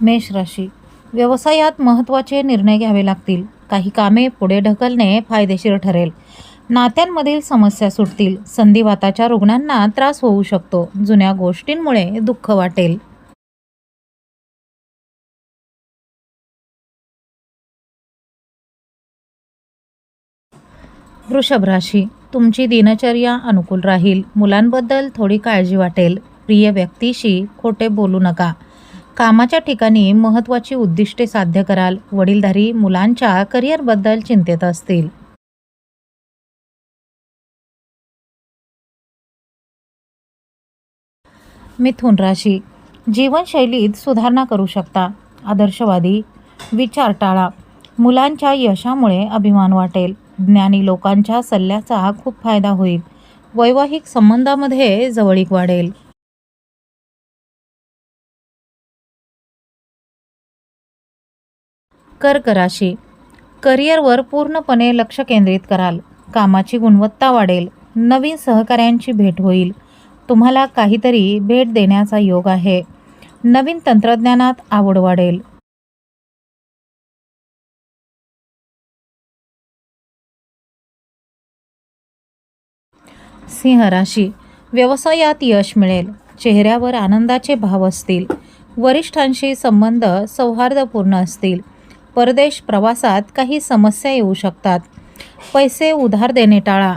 मेष राशी. व्यवसायात महत्त्वाचे निर्णय घ्यावे लागतील. काही कामे पुढे ढकलणे फायदेशीर ठरेल. नात्यांमधील समस्या सुटतील. संधिवाताच्या रुग्णांना त्रास होऊ शकतो. जुन्या गोष्टींमुळे दुःख वाटेल. वृषभ राशी. तुमची दिनचर्या अनुकूल राहील. मुलांबद्दल थोडी काळजी वाटेल. प्रिय व्यक्तीशी खोटे बोलू नका. कामाच्या ठिकाणी महत्त्वाची उद्दिष्टे साध्य कराल. वडीलधारी मुलांच्या करिअरबद्दल चिंतेत असतील. मिथुन राशी. जीवनशैलीत सुधारणा करू शकता. आदर्शवादी विचार टाळा. मुलांच्या यशामुळे अभिमान वाटेल. ज्ञानी लोकांच्या सल्ल्याचा खूप फायदा होईल. वैवाहिक संबंधामध्ये जवळीक वाढेल. कर्क राशी करिअरवर पूर्णपणे लक्ष केंद्रित कराल. कामाची गुणवत्ता वाढेल. नवीन सहकाऱ्यांची भेट होईल. तुम्हाला काहीतरी भेट देण्याचा योग आहे. नवीन तंत्रज्ञानात आवड वाढेल. सिंह राशी. व्यवसायात यश मिळेल. चेहऱ्यावर आनंदाचे भाव असतील. वरिष्ठांशी संबंध सौहार्दपूर्ण असतील. परदेश प्रवासात काही समस्या येऊ शकतात. पैसे उधार देणे टाळा.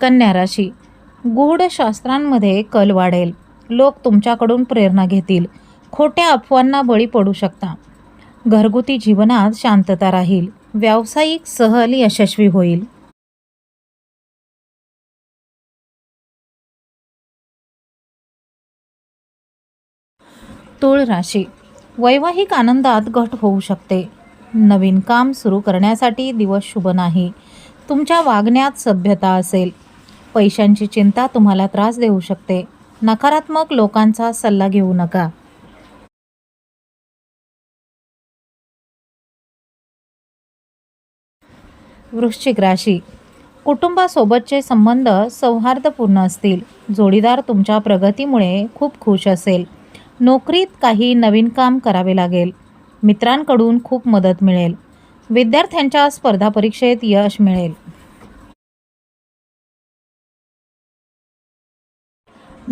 कन्या राशी. गूढ शास्त्रांमध्ये कल वाढेल. लोक तुमच्याकडून प्रेरणा घेतील. खोट्या अफवांना बळी पडू शकता. घरगुती जीवनात शांतता राहील. व्यावसायिक सहल यशस्वी होईल. तुळ राशी. वैवाहिक आनंदात घट होऊ शकते. नवीन काम सुरू करण्यासाठी दिवस शुभ नाही. तुमच्या वागण्यात सभ्यता असेल. पैशांची चिंता तुम्हाला त्रास देऊ शकते. नकारात्मक लोकांचा सल्ला घेऊ नका. वृश्चिक राशी. कुटुंबासोबतचे संबंध सौहार्दपूर्ण असतील. जोडीदार तुमच्या प्रगतीमुळे खूप खुश असेल. नोकरीत काही नवीन काम करावे लागेल. मित्रांकडून खूप मदत मिळेल. विद्यार्थ्यांच्या स्पर्धा परीक्षेत यश मिळेल.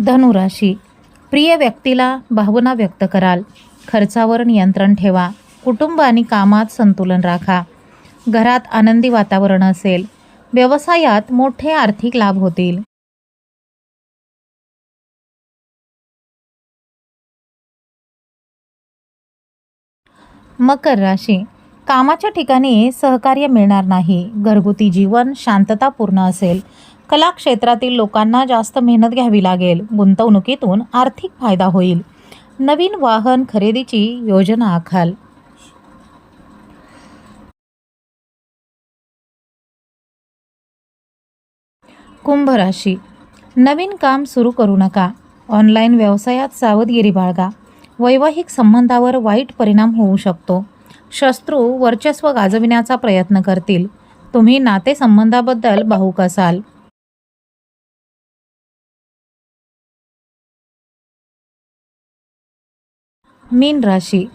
धनुराशी. प्रिय व्यक्तीला भावना व्यक्त कराल. खर्चावर नियंत्रण ठेवा. कुटुंब आणि कामात संतुलन राखा. घरात आनंदी वातावरण असेल. व्यवसायात मोठे आर्थिक लाभ होतील. मकर राशी. कामाच्या ठिकाणी सहकार्य मिळणार नाही. घरगुती जीवन शांततापूर्ण असेल. कला क्षेत्रातील लोकांना जास्त मेहनत घ्यावी लागेल. गुंतवणुकीतून आर्थिक फायदा होईल. नवीन वाहन खरेदीची योजना आखाल. कुंभ राशी. नवीन काम सुरू करू नका. ऑनलाईन व्यवसायात सावधगिरी बाळगा. वैवाहिक संबंधावर वाईट परिणाम होऊ शकतो. शत्रू वर्चस्व गाजविण्याचा प्रयत्न करतील. तुम्ही नातेसंबंधाबद्दल भाऊक असाल. मीन राशी.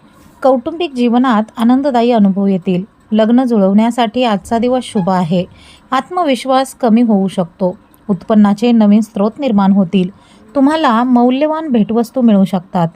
कौटुंबिक जीवनात आनंददायी अनुभव येतील. लग्न जुळवण्यासाठी आजचा दिवस शुभ आहे. आत्मविश्वास कमी होऊ शकतो. उत्पन्नाचे नवीन स्रोत निर्माण होतील. तुम्हाला मौल्यवान भेटवस्तू मिळू शकतात.